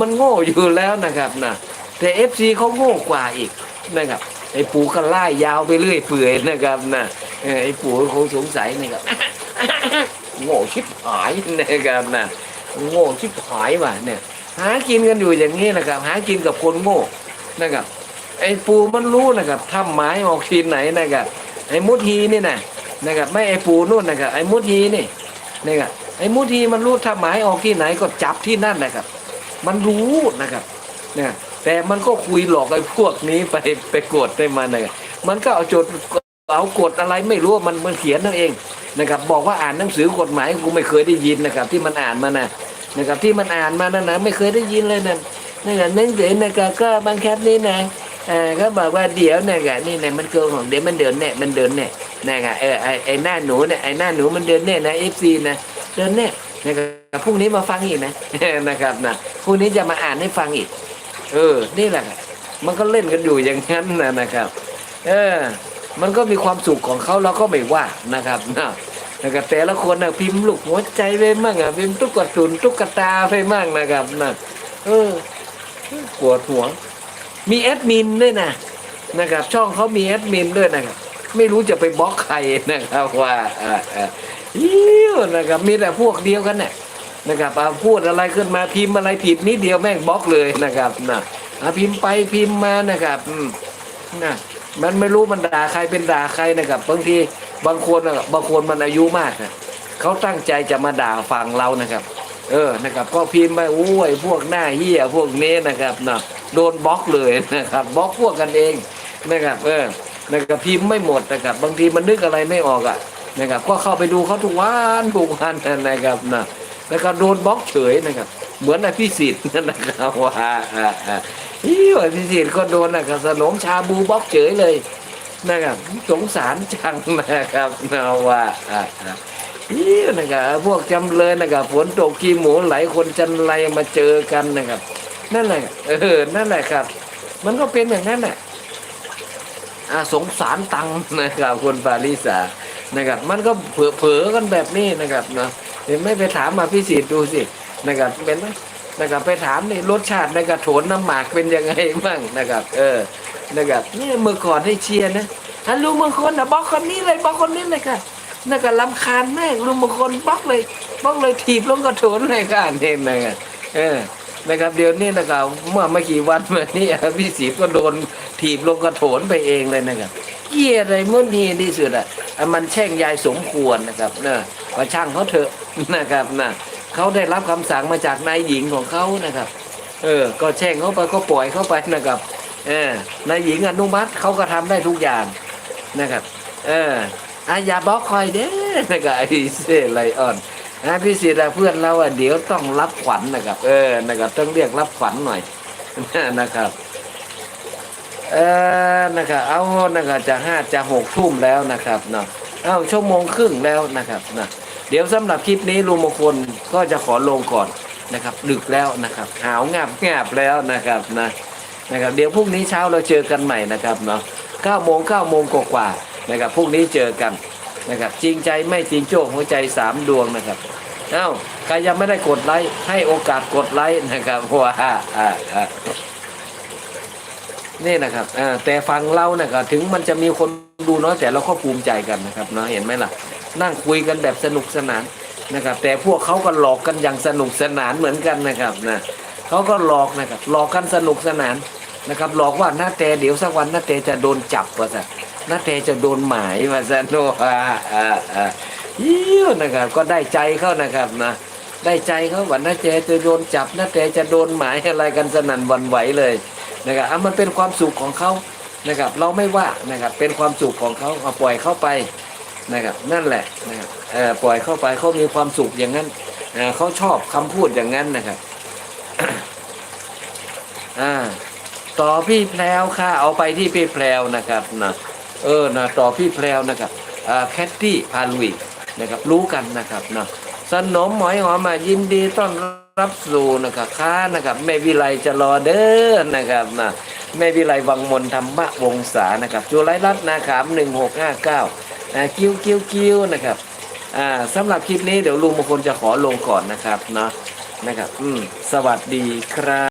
มันโง่อยู่แล้วนะครับนะแต่เอฟซีเขาโง่กว่าอีกนะครับไอ้ปูก็ไล่ยาวไปเรื่อยเปื่อยนะครับนะไอ้ปูก็คงสงสัยนะครับโง่ชิบหายนะครับนะโง่ชิบหายว่ะเนี่ย หากินกันอยู่อย่างนี้นะครับ หากินกับคนโง่นะครับ ไอ้ปูมันรู้นะครับทำหมายออกทีไหนนะครับไอ้มุทีนี่นะนะครับ ไม่ไอ้ปูนู่นนะครับไอ้มุทีนี่นะครับไอ้มุทีมันรู้ทำหมายออกที่ไหนก็จับที่นั่นนะครับ มันรู้นะครับเนี่ยแต่มันก็คุยหลอกไอ้พวกนี้ไปไปกดได้มันนะครับมันก็เอาจดเอากฎอะไรไม่รู้มันมันเขียนนั่นเองนะครับ บอกว่าอ่านหนังสือกฎหมายกูไม่เคยได้ยินนะครับ ที่มันอ่านมานะนะครับ ที่มันอ่านมานั่นนะไม่เคยได้ยินเลยนั่นนะครับหนังสือนะครับก็บังคับนี่นะอ่าเขาบอกว่าเดี๋ยวนะครับนี่นะมันโกงของเดี๋ยวมันเดินแน่มันเดินแน่นะครับเออไอไอหน้าหนูเนี่ยไอหน้าหนูมันเดินแน่นะเอฟซีนะ เดินแน่นะครับพรุ่งนี้มาฟังอีกนะนะครับนะพรุ่งนี้จะมาอ่านให้ฟังอีก เออ นี่แหละมันก็เล่นกันอยู่อย่างนั้นนะนะครับ เออ มันก็มีความสุขของเขาเราก็ไม่ว่านะครับนะนะครับแต่ละคนนะพิมพ์ลูกหัวใจไปมั่งอะพิมพ์ตุ๊กตุนตุ๊กตาไปมั่งนะครับนะเออปวดหัว มีแอดมินด้วยนะนะครับ ช่องเขามีแอดมินด้วยนะครับ ไม่รู้จะไปบล็อกใครนะครับว่าอ่าอ่า อนะครับมีแต่พวกเดียวกันเนี่ยนะครับพูดอะไรขึ้นมาพิมพ์อะไรผิดนิดเดียวแม่งบล็อกเลยนะครับนะอ่าพิมพ์ไปพิมพ์มานะครับนะมันไม่รู้มันด่าใครเป็นด่าใครนะครับบางทีบางคนนะบางคนมันอายุมากนะเขาตั้งใจจะมาด่าฝั่งเรานะครับ เออนะครับก็พิมพ์ไปโอ้ยพวกหน้าเหี้ยพวกนี้นะครับนะโดนบล็อกเลยนะครับบล็อกพวกกันเองนะครับเออนะครับพิมพ์ไม่หมดนะครับ บางทีมันนึกอะไรไม่ออกอะ นะครับ ก็เข้าไปดูเขาทุกวันทุกวันนะครับนะแล้วก็โดนบล็อกเฉยนะครับ เหมือนอภิสิทธิ์นะครับว่าอ่าอ่าอีอภิสิทธิ์ก็โดนนะครับสนมชาบูบล็อกเฉยเลยนะครับสงสารจังนะครับนะว่าอ่าอ่านี่นะครับพวกจำเลยนะครับฝนตกขี้หมูไหลคนจันไรมาเจอกันนะครับ นั่นแหละเออนั่นแหละครับ มันก็เป็นอย่างนั้นแหละสงสารตังนะครับคุณปาริสา นะครับ มันก็เผลอๆกันแบบนี้นะครับเนาะเห็นไหม่ไปถามมาพิสิทธิ์ดูสินะครับเป็นไหมนะครับไปถามนี่รสชาติในกระโถนน้ำหมากเป็นยังไงบ้างนะครับ เออนะครับนี่เมื่อก่อนให้เชียร์นะฮัลโหลเมื่อคนนะบล็อกคนนี้เลยบล็อกคนนี้เลยค่ะน่าก็ลำคาญแม่งลุงบางคนบล็อกเลยบล็อกเลยถีบลงกระโถนเลยค่ะเนี่ยนะครับเออนะครับเดี๋ยวนี้นะครับเมื่อไม่กี่วันมานี้พี่ศรีก็โดนถีบลงกระโถนไปเองเลยนะครับ เยี่ยอะไรมุ่นทีที่สุดอะมันแช่งยายสมควรนะครับเนอะว่าช่างเขาเถอะนะครับนะเขาได้รับคำสั่งมาจากนายหญิงของเขานะครับ เออ ก็แช่งเขาไปก็ปล่อยเขาไปนะครับ เออนายหญิงอนุมัติเขาก็ทำได้ทุกอย่างนะครับ เอออาอย่าบล็อกคอยเด้อนะครับไอ้เซ่ไลออนนะพี่ศิษย์เพื่อนเราอะเดี๋ยวต้องรับขวัญนะครับ เออนะครับต้องเรียกรับขวัญหน่อยนะครับ เออนะครับเอานะครับจะห้าจะหกทุ่มแล้วนะครับเนาะเอาชั่วโมงครึ่งแล้วนะครับนะเดี๋ยวสำหรับคลิปนี้ลุงมงคลก็จะขอลงก่อนนะครับ ดึกแล้วนะครับ หาวงาบงาบแล้วนะครับนะนะครับ เดี๋ยวพรุ่งนี้เช้าเราเจอกันใหม่นะครับเนาะเก้าโมงเก้าโมงกว่าๆนะครับพรุ่งนี้เจอกันนะครับจริงใจไม่จริงโจ้หัวใจสามดวงนะครับเอ้าใครยังไม่ได้กดไลค์ให้โอกาสกดไลค์นะครับว่าอ่าอ่า นี่นะครับอ่าแต่ฟังเรานะครับถึงมันจะมีคนดูน้อยแต่เราก็ภูมิใจกันนะครับเนาะเห็นไหมล่ะ นั่งคุยกันแบบสนุกสนานนะครับ แต่พวกเขาก็หลอกกันอย่างสนุกสนานเหมือนกันนะครับนะเขาก็หลอกนะครับหลอกกันสนุกสนานนะครับ หลอกว่าหน้าแต่เดี๋ยวสักวันหน้าแต่จะโดนจับว่าซะหน้าแต่จะโดนหมายว่าซะโนอ่าอ่าอ่ายิ้วนะครับก็ได้ใจเขานะครับนะได้ใจเขาว่าหน้าแต่จะโดนจับหน้าแต่จะโดนหมายอะไรกันสนั่นวันไหวเลย นะครับอะมันเป็นความสุขของเขานะครับ เราไม่ว่านะครับเป็นความสุขของเขาเอาปล่อยเข้าไปนะครับนั่นแหละนะครับเออปล่อยเข้าไปเขามีความสุขอย่างนั้นเเขาชอบคำพูดอย่างนั้นนะครับอ่าต่อพี่แพรวค่ะเอาไปที่พี่แพรวนะครับนะเออนะต่อพี่แพรวนะครับอ่าแคทตี้พาลุยนะครับรู้กันนะครับนะ สนมหมอยหอมมายินดีต้อนรับสู่นะครับค้านะครับแม่วิไลจะรอเด้อนะครับนะแม่วิไลวังมนธรรมวงศานะครับจุไรรัตน์นาขามหนึ่งหกห้าเก้าอ่ากิ้วกิ้วกิ้วนะครับอ่าสำหรับคลิปนี้เดี๋ยวลุงมงคลจะขอลงก่อนนะครับเนาะนะครับ อืม สวัสดีครับ